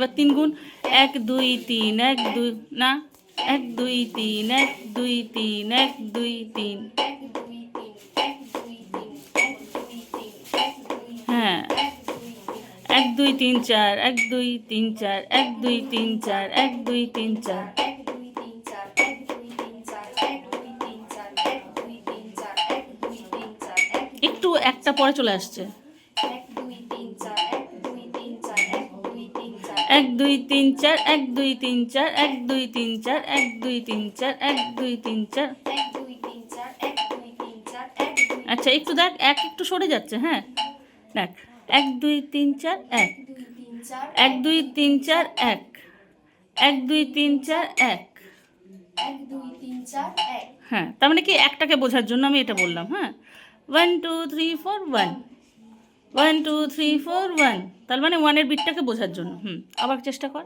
এবার তিন গুণ, এক, দুই, তিন, এক, দুই, না, এক, দুই, তিন, এক, দুই, তিন, এক, দুই, তিন। হ্যাঁ এক, দুই, তিন, চার, এক, দুই, তিন, চার, এক, দুই, তিন, চার, এক, দুই, তিন, চার। এক দুই তিন চার এক এক, দুই, তিন, চার, এক, দুই, তিন, চার, এক, দুই, তিন, চার, এক, দুই, তিন, চার, এক, দুই, তিন, চার। আচ্ছা একটু দেখ, এক একটু সরে যাচ্ছে হ্যাঁ? দেখ, এক, দুই, তিন, চার, এক। এক, দুই, তিন, চার, এক। এক, দুই, তিন, চার, এক। হ্যাঁ তার মানে কি একটাকে বোঝার জন্য আমি এটা বললাম হ্যাঁ? One two three four one one two three four one তার মানে ওয়ানের বিটটাকে বোঝার জন্য। হুম আবার চেষ্টা কর।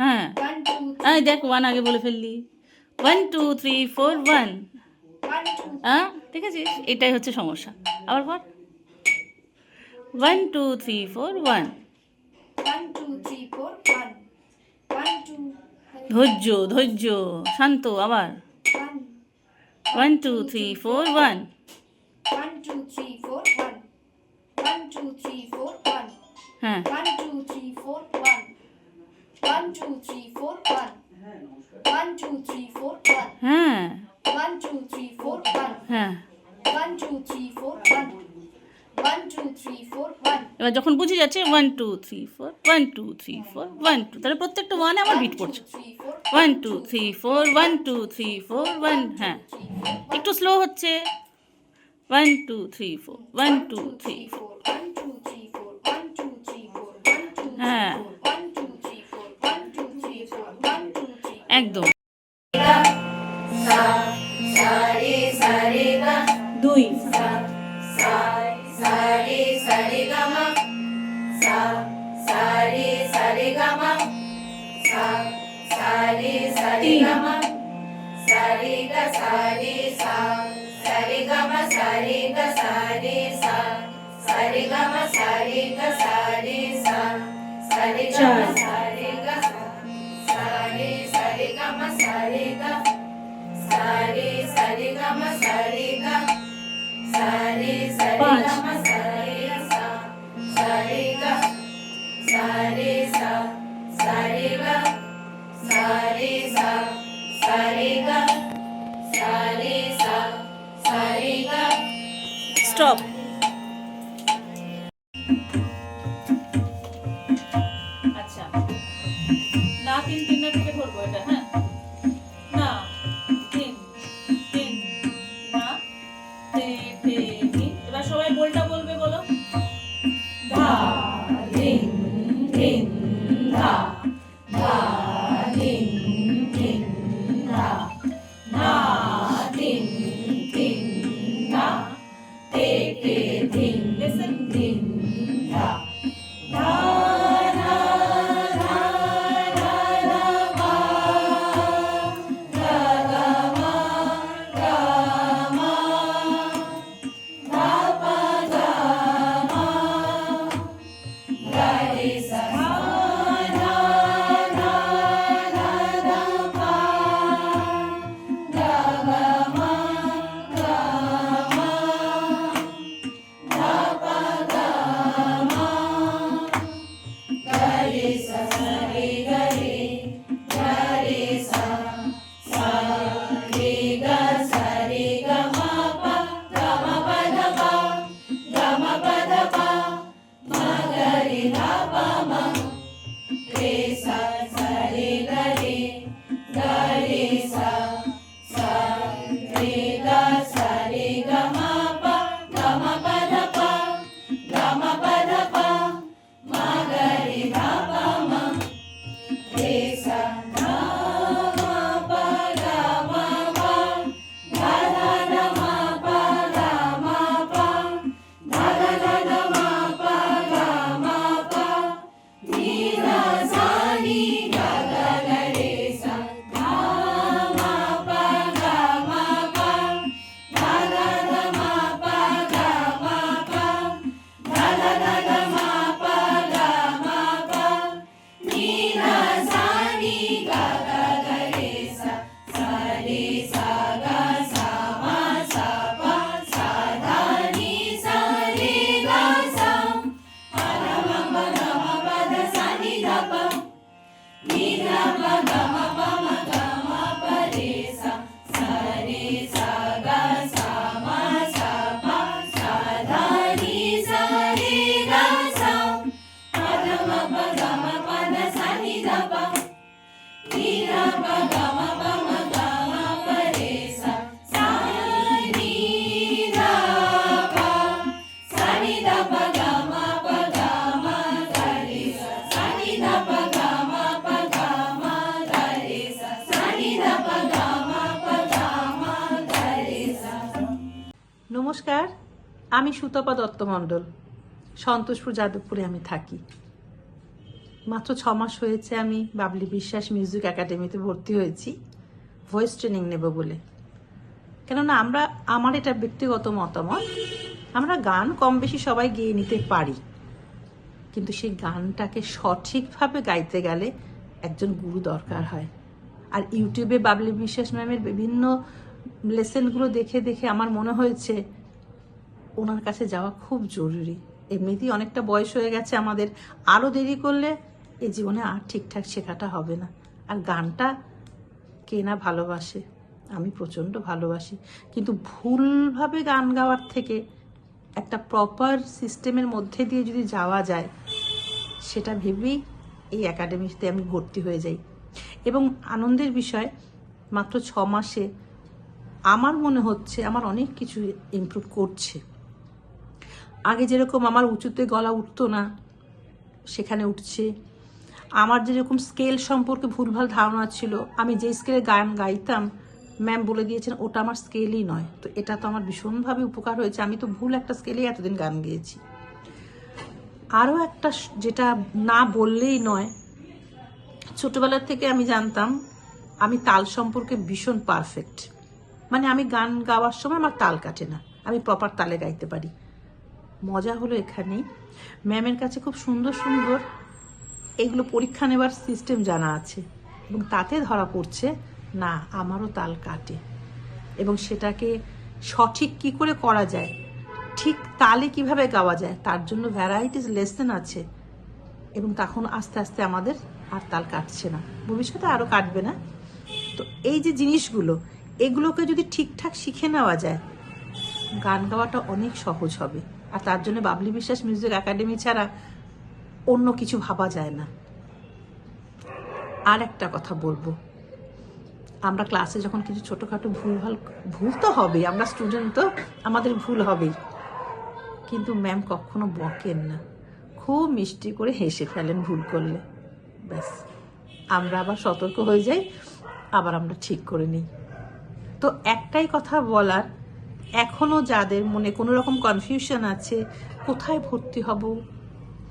হ্যাঁ। দেখ ওয়ান আগে বলে ফেললি। One two three four one হ্যাঁ ঠিক আছে? এটাই হচ্ছে সমস্যা। আবার কর। One two three four one ধৈর্য ধৈর্য। শান্ত আবার। One two three four one one two three four one one two three four one হ্যাঁ one two three four one one two three four one one two three four one হ্যাঁ one two three four one হ্যাঁ one two three four one one two three four one এবার যখন বুঝে যাচ্ছে one two three four one two three four one two তাহলে প্রত্যেকটা ওয়ানে আমার বিট পড়ছে one two three four one two three four one হ্যাঁ একটু স্লো হচ্ছে One, two, three, four. One, two, three, four. হ্যাঁ একদম দুই তিন सारे ग सारे सा सारे ग म सारे ग सारे सा सारे ग म सारे ग सारे सारे ग म सारे ग सारे सारे ग म सारे ग सारे सारे ग म सारे सा सारे ग सारे सा सारे ग सारे सा सारे ग सारे सा। Stop. নমস্কার, আমি সুতপা দত্ত মণ্ডল। সন্তোষপুর, যাদবপুরে আমি থাকি। মাত্র ছ মাস হয়েছে আমি বাবলি বিশ্বাস মিউজিক একাডেমিতে ভর্তি হয়েছি। ভয়েস ট্রেনিং নেব বলে। কেননা আমরা, আমার এটা ব্যক্তিগত মতামত, আমরা গান কম বেশি সবাই গেয়ে নিতে পারি। কিন্তু সেই গানটাকে সঠিকভাবে গাইতে গেলে একজন গুরু দরকার হয়। আর ইউটিউবে বাবলি বিশ্বাস ম্যামের বিভিন্ন লেসেনগুলো দেখে দেখে আমার মনে হয়েছে ওনার কাছে যাওয়া খুব জরুরি। এমনিতেই অনেকটা বয়স হয়ে গেছে আমাদের। আরও দেরি করলে এই জীবনে আর ঠিকঠাক শেখাটা হবে না। আর গানটা কে না ভালোবাসে, আমি প্রচণ্ড ভালোবাসি। কিন্তু ভুলভাবে গান গাওয়ার থেকে একটা প্রপার সিস্টেমের মধ্যে দিয়ে যদি যাওয়া যায়, সেটা ভেবেই এই একাডেমিতে আমি ভর্তি হয়ে যাই। এবং আনন্দের বিষয়, মাত্র ছ মাসে আমার মনে হচ্ছে আমার অনেক কিছু ইমপ্রুভ করছে। আগে যেরকম আমার উঁচুতে গলা উঠতো না, সেখানে উঠছে। আমার যেরকম স্কেল সম্পর্কে ভুলভাল ধারণা ছিল, আমি যে স্কেলে গান গাইতাম ম্যাম বলে দিয়েছেন, ওটা আমার স্কেলই নয়। তো এটা তো আমার ভীষণভাবে উপকার হয়েছে। আমি তো ভুল একটা স্কেলেই এতদিন গান গেয়েছি। আরও একটা যেটা না বললেই নয় ছোটবেলার থেকে আমি জানতাম, আমি তাল সম্পর্কে ভীষণ পারফেক্ট মানে আমি গান গাওয়ার সময় আমার তাল কাটে না, আমি প্রপার তালে গাইতে পারি। মজা হলো এখানেই ম্যামের কাছে খুব সুন্দর সুন্দর এগুলো পরীক্ষা নেবার সিস্টেম জানা আছে এবং তাতে ধরা পড়ছে, না, আমারও তাল কাটে। এবং সেটাকে সঠিক কি করে করা যায়, ঠিক তালে কীভাবে গাওয়া যায়, তার জন্য ভ্যারাইটিস লেসন আছে। এবং তখন আস্তে আস্তে আমাদের আর তাল কাটছে না। ভবিষ্যতে আরও কাটবে না। তো এই যে জিনিসগুলো, এগুলোকে যদি ঠিকঠাক শিখে নেওয়া যায়, গান গাওয়াটা অনেক সহজ হবে। আর তার জন্য বাবলি বিশ্বাস মিউজিক একাডেমি ছাড়া অন্য কিছু ভাবা যায় না। আর একটা কথা বলব। আমরা ক্লাসে যখন কিছু ছোটোখাটো ভুলভাল ভুল তো হবেই, আমরা স্টুডেন্ট তো, আমাদের ভুল হবেই। কিন্তু ম্যাম কখনো বকেন না। খুব মিষ্টি করে হেসে ফেলেন ভুল করলে। ব্যাস, আমরা আবার সতর্ক হয়ে যাই, আবার আমরা ঠিক করে নিই। তো একটাই কথা বলার, এখনও যাদের মনে কোনো রকম কনফিউশন আছে, কোথায় ভর্তি হব?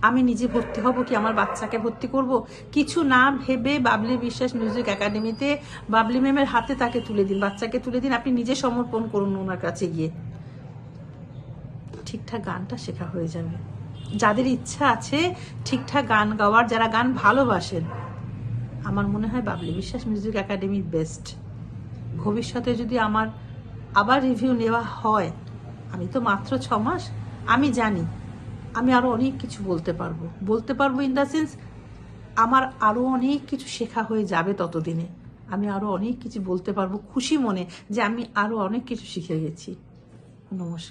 আমি নিজে ভর্তি হব কি আমার বাচ্চাকে ভর্তি করব? কিছু না ভেবে বাবলি বিশ্বাস মিউজিক একাডেমিতে বাবলি ম্যামের হাতে তাকে তুলে দিন, বাচ্চাকে তুলে দিন, আপনি নিজে সমর্পণ করুন ওনার কাছে গিয়ে। ঠিকঠাক গানটা শেখা হয়ে যাবে। যাদের ইচ্ছা আছে ঠিকঠাক গান গাওয়ার, যারা গান ভালোবাসেন, আমার মনে হয় বাবলি বিশ্বাস মিউজিক একাডেমি বেস্ট। ভবিষ্যতে যদি আমার আবার রিভিউ নেওয়া হয়, আমি তো মাত্র ছ মাস, আমি জানি, আমি আরও অনেক কিছু বলতে পারব। বলতে পারব ইন দ্য সেন্স আমার আরও অনেক কিছু শেখা হয়ে যাবে ততদিনে। আমি আরও অনেক কিছু বলতে পারব খুশি মনে যে আমি আরও অনেক কিছু শিখে গেছি। নমস্কার।